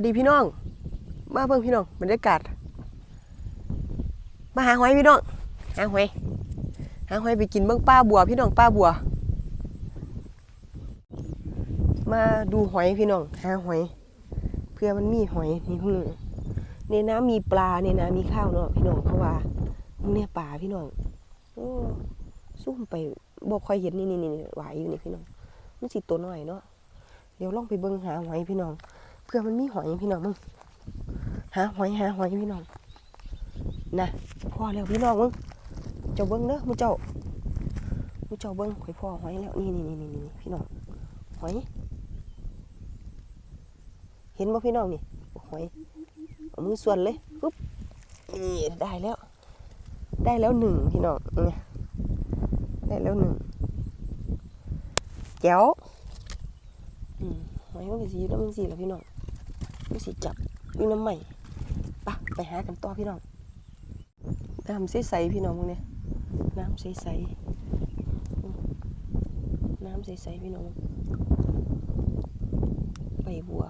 วัสดีพี่น้อง มาเบิ่งพี่น้องบรรยากาศ มาหาหอยพี่น้อง หาหอย หาหอยไปกินเบิ่งป้าบัว พี่น้องป้าบัว มาดูหอยพี่น้อง หาหอย เพื่อมันมีหอยนี่พวกนึงในน้ำมีปลาในน้ำมีข้าวเนาะพี่น้องเพราะว่าเนี่ยป่าพี่น้องโอ้ซุ่มไปบ่ค่อยเห็นนี่นี่นี่หวายอยู่นี่พี่น้องมันสิตัวน้อยเนาะเดี๋ยวลองไปเบิ่งหาหอยพี่น้อง พื่อมันมีหอยพี่น้องมึงหาหอยหาหอยพี่น้องนะพอแล้วพี่น้องมึงเจ้าเบิ่งเด้อมูเจ้ามูเจ้าเบิ่งข่อยพ่อหอยแล้วนี่นี่นี่นี่นี่พี่น้องหอย เห็นบ่พี่น้องนี่หอยเอามือส่วนเลยปุ๊บนี่ได้แล้ว ได้แล้วหนึ่งพี่น้องเนี่ยได้แล้วหนึ่งแจ๋วหอยมันก็สีอยู่น้ำมันสีแล้วพี่น้อง มันสีจับอยู่น้ำใหม่ปะไปหากันต่อพี่น้องน้ำใสๆพี่น้องพวกเนี้ยน้ำใสๆอืมน้ำใสๆพี่น้องใบบัว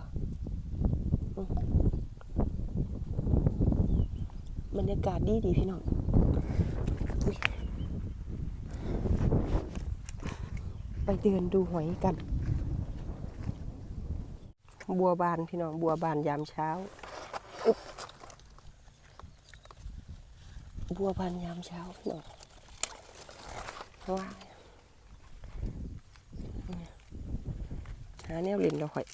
บรรยากาศดีดีพี่น้องไปเดินดูหอยกัน บัวบานพี่น้องบัวบานยามเช้าบัวบานยามเช้าพี่น้องว่าหาแนวเล่นเราค่อย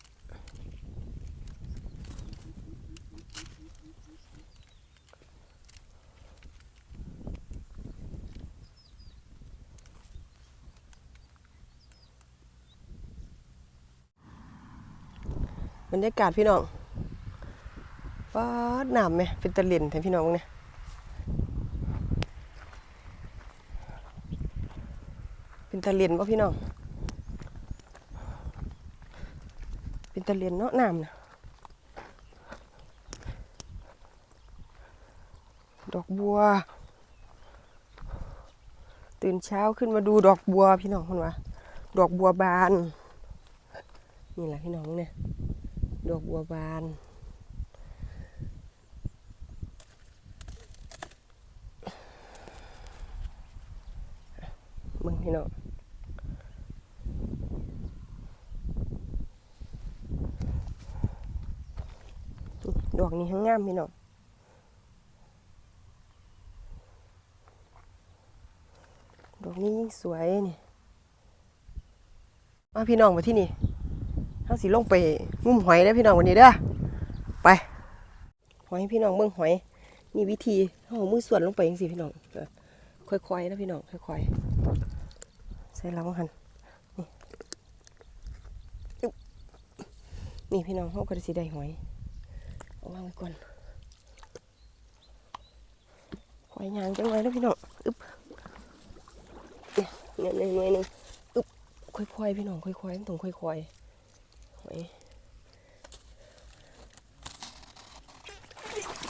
บรรยากาศพี่น้องฟ้าดน้ำไหมเป็นตะเล่นแทนพี่น้องเนี่ยเป็นตะเล่นป่ะพี่น้อง เป็นตะเล่นเนาะหน้ำนะดอกบัว ตื่นเช้าขึ้นมาดูดอกบัวพี่น้องคนวะดอกบัวบาน นี่แหละพี่น้องเนี่ย ดอกบัวบาน มึงพี่น้องดอกนี้ทั้งงามพี่น้องดอกนี้ยิ่งสวยนี่มาพี่น้องมาที่นี่ เขาสิลงไปงุ่มหอยได้อพี่น้องวันนี้เด้อไปหอยพี่น้องเบิ่งหอยมีวิธีเขาเอามือส่วนลงไปจังซี่พี่น้องค่อยๆนะพี่น้องค่อยๆใส่ลำหันนี่นี่พี่น้องเขาก็สิได้หอยเอาวางไว้ก่อนหอยยางจังเลยนะพี่น้องอึ๊บเนี่ยเนี่ยหน่วยหนึ่งอึ๊บค่อยๆพี่น้องค่อยๆต้องค่อยๆ อย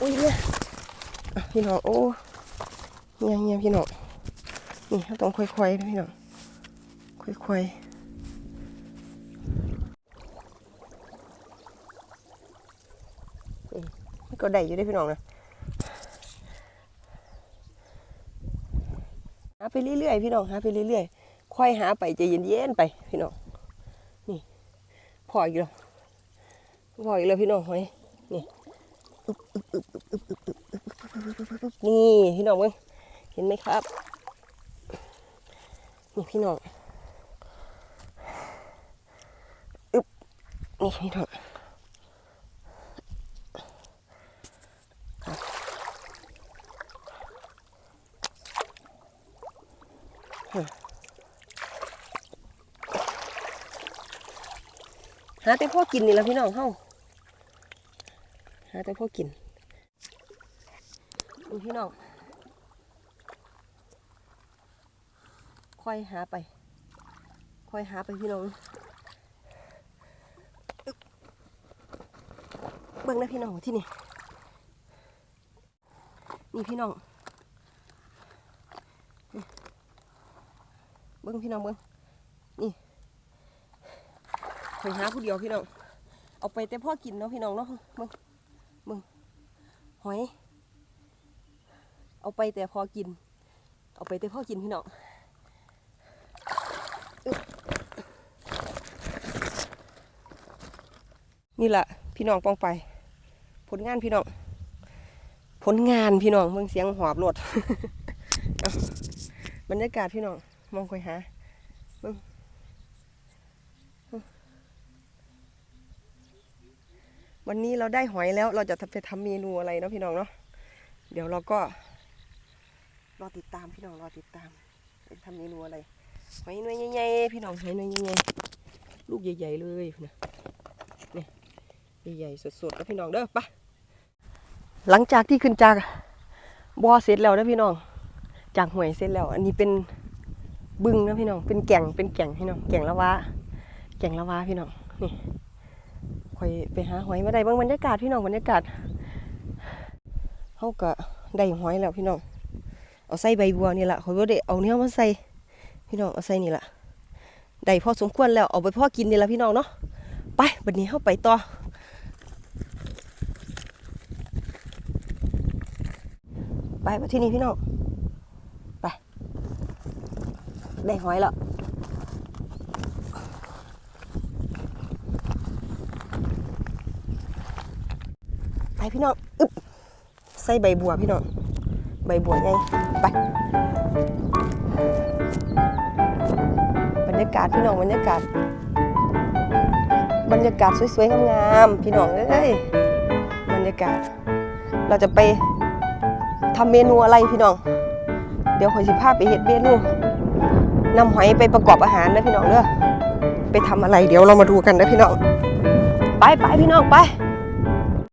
อุ้ยเนี่ยพี่น้องโอ้เงียเงียพี่น้องนี่เราต้องค่อยๆนะพี่น้องค่อยๆก็ได้อยู่ได้พี่น้องนะหาไปเรื่อยๆพี่น้องหาไปเรื่อยๆค่อยหาไปใจเย็นๆไปพี่น้อง พออีกแล้วพออีกแล้วพี่น้องเฮ้ยนี่นี่พี่น้องเว้ยเห็นไหมครับนี่พี่น้องอึ๊บนี่พี่น้องอืม หาแต่พ่อกินนี่แหละพี่น้องเฮาหาแต่พ่อกินดูพี่น้องค่อยหาไปค่อยหาไปพี่น้องอึ๊บเบิ่งนะพี่น้องที่นี่นี่พี่น้องเบิ่งพี่น้องเบิ่ง อยหาผู้เดียวพี่น้อง เอาไปแต่พ่อกินเนาะพี่น้องเนาะมึงมึงหอย เอาไปแต่พอกิน เอาไปแต่พ่อกินพี่น้องนี่แหละพี่น้องปองไป ผลงานพี่น้อง ผลงานพี่น้องเมืองเสียงหอบรถเอาบรรยากาศพี่น้องมองคอยหาเบิ่ง วันนี้เราได้หอยแล้วเราจะไปทำเมนูอะไรเนาะพี่น้องเนาะเดี๋ยวเราก็รอติดตามพี่น้องรอติดตามไปทำเมนูอะไรหอยหน่วยใหญ่ๆพี่น้องหอยหน่วยใหญ่ๆลูกใหญ่ๆเลยนะนี่ใหญ่ๆสดๆแล้วพี่น้องเด้อไปหลังจากที่ขึ้นจากบ่อเสร็จแล้วนะพี่น้อง จากหวยเสร็จแล้ว อันนี้เป็นบึงนะพี่น้องเป็นแก่งเป็นแก่งพี่น้องแก่งละวาแก่งละวาพี่น้องนี่ คอยไปหาหอยมาได้บางบรรยากาศพี่น้องบรรยากาศเขาก็ได้หอยแล้วพี่น้องเอาใส่ใบบัวนี่แหละคอยว่าได้เอาเนี้ยมาใส่พี่น้องเอาใส่นี่แหละได้พอสมควรแล้วเอาไปพ่อกินนี่แหละพี่น้องเนาะไปบัดนี้เข้าไปต่อไปมาที่นี่พี่น้องไปได้หอยแล้ว พี่น้องอึบใส่ใบบัวพี่น้องใบบัวไงไปบรรยากาศพี่น้องบรรยากาศ บรรยากาศสวยๆงามๆพี่น้องเอ้ยบรรยากาศ เราจะไปทำเมนูอะไรพี่น้อง เดี๋ยวขอสิพาพไปเฮ็ดเมนูนำหอยไปประกอบอาหารนะพี่น้องเด้อไปทำอะไรเดี๋ยวเรามาดูกันนะพี่น้อง ไปไปพี่น้องไป